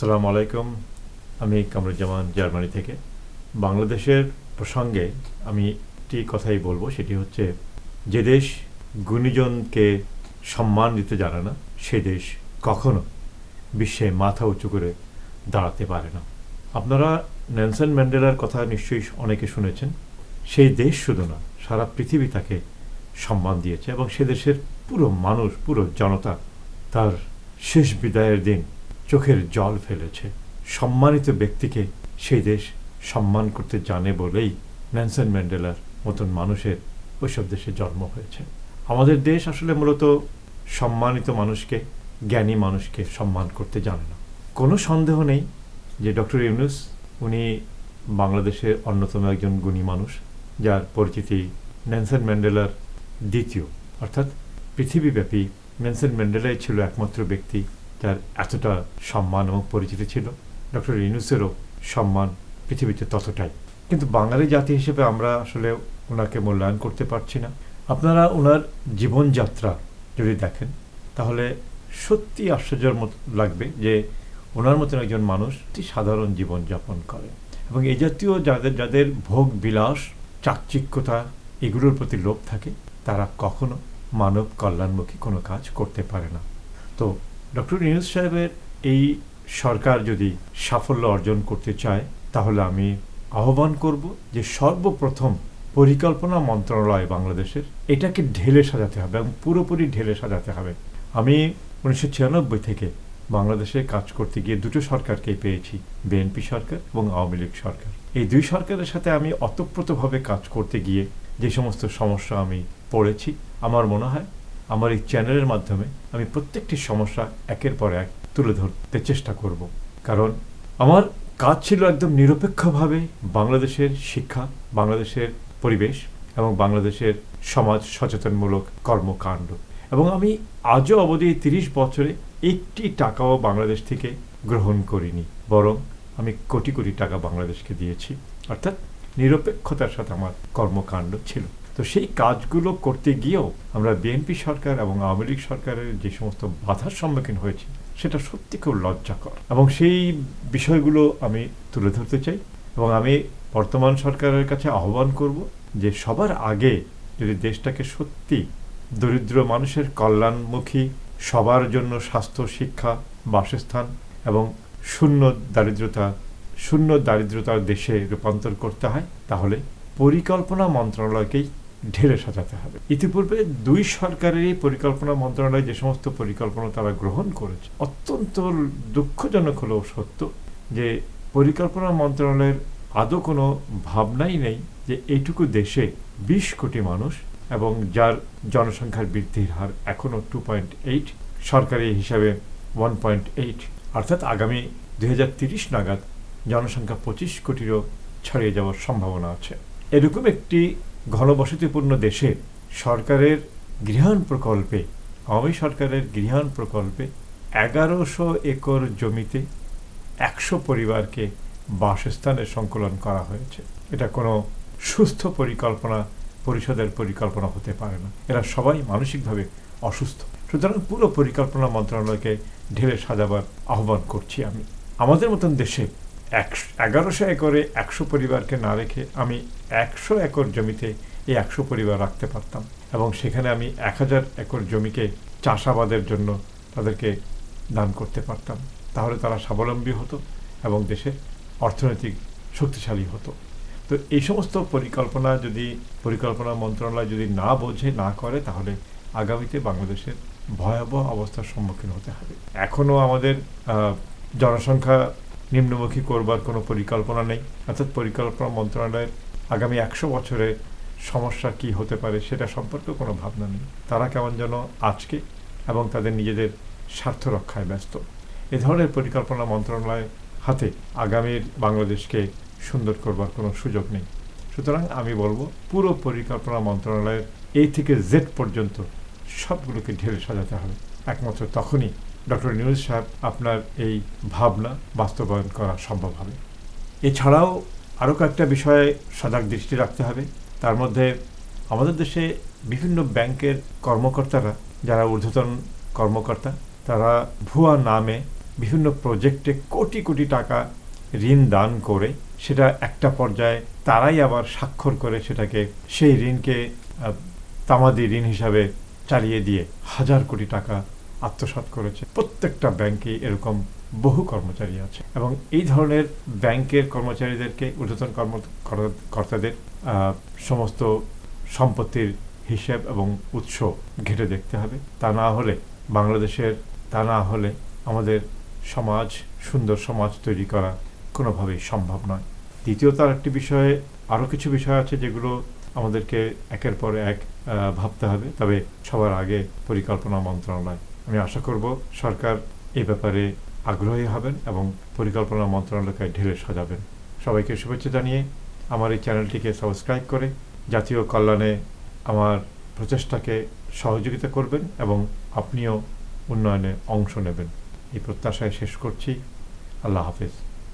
আসসালামু আলাইকুম। আমি কামরুজ্জামান জার্মানি থেকে। বাংলাদেশের প্রসঙ্গে আমি একটি কথাই বলব, সেটি হচ্ছে, যে দেশ গুণীজনকে সম্মান দিতে জানে না, সে দেশ কখনো বিশ্বে মাথা উঁচু করে দাঁড়াতে পারে না। আপনারা নেলসন ম্যান্ডেলার কথা নিশ্চয়ই অনেকে শুনেছেন। সেই দেশ শুধু না, সারা পৃথিবী তাকে সম্মান দিয়েছে এবং সে দেশের পুরো মানুষ, পুরো জনতা তার শেষ বিদায়ের দিন চোখের জল ফেলেছে। সম্মানিত ব্যক্তিকে সেই দেশ সম্মান করতে জানে বলেই ন্যানসন ম্যান্ডেলার মতন মানুষের ওইসব দেশে জন্ম হয়েছে। আমাদের দেশ আসলে মূলত সম্মানিত মানুষকে, জ্ঞানী মানুষকে সম্মান করতে জানে না। কোনো সন্দেহ নেই যে ডক্টর ইউনুস উনি বাংলাদেশের অন্যতম একজন গুণী মানুষ, যার পরিচিতি নেনসন ম্যান্ডেলার দ্বিতীয়। অর্থাৎ পৃথিবীব্যাপী নেনসন ম্যান্ডেলাই ছিল একমাত্র ব্যক্তি যার এতটা সম্মান এবং পরিচিতি ছিল। ডক্টর ইউনুসেরও সম্মান পৃথিবীতে ততটাই। কিন্তু বাঙালি জাতি হিসেবে আমরা আসলে ওনাকে মূল্যায়ন করতে পারছি না। আপনারা ওনার জীবনযাত্রা যদি দেখেন, তাহলে সত্যি আশ্চর্যের মতো লাগবে যে ওনার মতন একজন মানুষ অতি সাধারণ জীবনযাপন করে। এবং এই জাতীয় যাদের যাদের ভোগ বিলাস, চাকচিক্যতা এগুলোর প্রতি লোভ থাকে, তারা কখনো মানব কল্যাণমুখী কোনো কাজ করতে পারে না। তো ডক্টর নিউজ সাহেবের এই সরকার যদি সাফল্য অর্জন করতে চায়, তাহলে আমি আহ্বান করব যে সর্বপ্রথম পরিকল্পনা মন্ত্রণালয় বাংলাদেশের এটাকে ঢেলে সাজাতে হবে এবং পুরোপুরি ঢেলে সাজাতে হবে। আমি উনিশশো ছিয়ানব্বই থেকে বাংলাদেশে কাজ করতে গিয়ে দুটো সরকারকেই পেয়েছি, বিএনপি সরকার এবং আওয়ামী লীগ সরকার। এই দুই সরকারের সাথে আমি অতপ্রতভাবে কাজ করতে গিয়ে যে সমস্ত সমস্যা আমি পড়েছি, আমার মনে হয় আমার এই চ্যানেলের মাধ্যমে আমি প্রত্যেকটি সমস্যা একের পর এক তুলে ধরতে চেষ্টা করব। কারণ আমার কাজ ছিল একদম নিরপেক্ষভাবে বাংলাদেশের শিক্ষা, বাংলাদেশের পরিবেশ এবং বাংলাদেশের সমাজ সচেতনমূলক কর্মকাণ্ড। এবং আমি আজও অবধি তিরিশ বছরে একটি টাকাও বাংলাদেশ থেকে গ্রহণ করিনি। বরং আমি কোটি কোটি টাকা বাংলাদেশকে দিয়েছি। অর্থাৎ নিরপেক্ষতার সাথে আমার কর্মকাণ্ড ছিল। তো সেই কাজগুলো করতে গিয়েও আমরা বিএনপি সরকার এবং আওয়ামী লীগ সরকারের যে সমস্ত বাধার সম্মুখীন হয়েছি, সেটা সত্যি খুব লজ্জাকর। এবং সেই বিষয়গুলো আমি তুলে ধরতে চাই এবং আমি বর্তমান সরকারের কাছে আহ্বান করব যে সবার আগে যদি দেশটাকে সত্যি দরিদ্র মানুষের কল্যাণমুখী, সবার জন্য স্বাস্থ্য, শিক্ষা, বাসস্থান এবং শূন্য দারিদ্রতা, শূন্য দারিদ্রতার দেশে রূপান্তর করতে হয়, তাহলে পরিকল্পনা মন্ত্রণালয়কেই ঢেলে সাজাতে হবে। ইতিপূর্বে দুই সরকারেরই পরিকল্পনা মন্ত্রণালয় যে সমস্ত পরিকল্পনা তারা গ্রহণ করেছে, অত্যন্ত দুঃখজনক হলেও সত্য যে পরিকল্পনা মন্ত্রণালয়ের আদৌ কোনো ভাবনাই নেই যে এইটুকু দেশে বিশ কোটি মানুষ এবং যার জনসংখ্যার বৃদ্ধির হার এখনও টু পয়েন্ট এইট, সরকারি হিসাবে ওয়ান পয়েন্ট এইট, অর্থাৎ আগামী দুই নাগাদ জনসংখ্যা পঁচিশ কোটিরও ছাড়িয়ে যাওয়ার সম্ভাবনা আছে। এরকম একটি ঘনবসতিপূর্ণ দেশে সরকারের গৃহায়ণ প্রকল্পে আওয়ামী সরকারের গৃহায়ণ প্রকল্পে এগারোশো একর জমিতে একশো পরিবারকে বাসস্থানের সংকলন করা হয়েছে। এটা কোনো সুস্থ পরিকল্পনা, পরিষদের পরিকল্পনা হতে পারে না। এরা সবাই মানসিকভাবে অসুস্থ। সুতরাং পুরো পরিকল্পনা মন্ত্রণালয়কে ঢেলে সাজাবার আহ্বান করছি আমি। আমাদের মতন দেশে একশো এগারোশো একরে একশো পরিবারকে না রেখে আমি একশো একর জমিতে এই একশো পরিবার রাখতে পারতাম এবং সেখানে আমি এক হাজার একর জমিকে চাষাবাদের জন্য তাদেরকে দান করতে পারতাম। তাহলে তারা স্বাবলম্বী হতো এবং দেশের অর্থনৈতিক শক্তিশালী হতো। তো এই সমস্ত পরিকল্পনা যদি পরিকল্পনা মন্ত্রণালয় যদি না বোঝে, না করে, তাহলে আগামীতে বাংলাদেশের ভয়াবহ অবস্থার সম্মুখীন হতে হবে। এখনও আমাদের জনসংখ্যা নিম্নমুখী করবার কোনো পরিকল্পনা নেই। অর্থাৎ পরিকল্পনা মন্ত্রণালয়ের আগামী একশো বছরে সমস্যা কি হতে পারে সেটা সম্পর্কেও কোনো ভাবনা নেই। তারা কেমন যেন আজকে এবং তাদের নিজেদের স্বার্থ রক্ষায় ব্যস্ত। এ ধরনের পরিকল্পনা মন্ত্রণালয় হাতে আগামীর বাংলাদেশকে সুন্দর করবার কোনো সুযোগ নেই। সুতরাং আমি বলব, পুরো পরিকল্পনা মন্ত্রণালয়ের এই থেকে জেড পর্যন্ত সবগুলোকে ঢেলে সাজাতে হবে। একমাত্র তখনই ডক্টর নিউজ সাহেব, আপনার এই ভাবনা বাস্তবায়ন করা সম্ভব হবে। এছাড়াও আরও কয়েকটা বিষয়ে সজাগ দৃষ্টি রাখতে হবে। তার মধ্যে আমাদের দেশে বিভিন্ন ব্যাংকের কর্মকর্তারা, যারা ঊর্ধ্বতন কর্মকর্তা, তারা ভুয়া নামে বিভিন্ন প্রজেক্টে কোটি কোটি টাকা ঋণ দান করে সেটা একটা পর্যায়ে তারাই আবার স্বাক্ষর করে সেটাকে, সেই ঋণকে তামাদি ঋণ হিসাবে চালিয়ে দিয়ে হাজার কোটি টাকা আত্মসাৎ করেছে। প্রত্যেকটা ব্যাংকে এরকম বহু কর্মচারী আছে এবং এই ধরনের ব্যাংকের কর্মচারীদেরকে ঊর্ধ্বতন কর্ম কর্তাদের আহ, সমস্ত সম্পত্তির হিসেব এবং উৎস ঘেটে দেখতে হবে। তা না হলে বাংলাদেশের তা না হলে আমাদের সমাজ সুন্দর সমাজ তৈরি করা কোনোভাবেই সম্ভব নয়। দ্বিতীয়ত আরেকটি বিষয়ে আরও কিছু বিষয় আছে যেগুলো আমাদেরকে একের পর এক ভাবতে হবে। তবে সবার আগে পরিকল্পনা মন্ত্রণালয়। আমি আশা করব সরকার এ ব্যাপারে আগ্রহী হবেন এবং পরিকল্পনা মন্ত্রণালয়কে ঢেলে সাজাবেন। সবাইকে শুভেচ্ছা জানিয়ে আমার এই চ্যানেলটিকে সাবস্ক্রাইব করে জাতীয় কল্যাণে আমার প্রচেষ্টাকে সহযোগিতা করবেন এবং আপনিও উন্নয়নে অংশ নেবেন। এই প্রত্যাশায় শেষ করছি। আল্লাহ হাফেজ।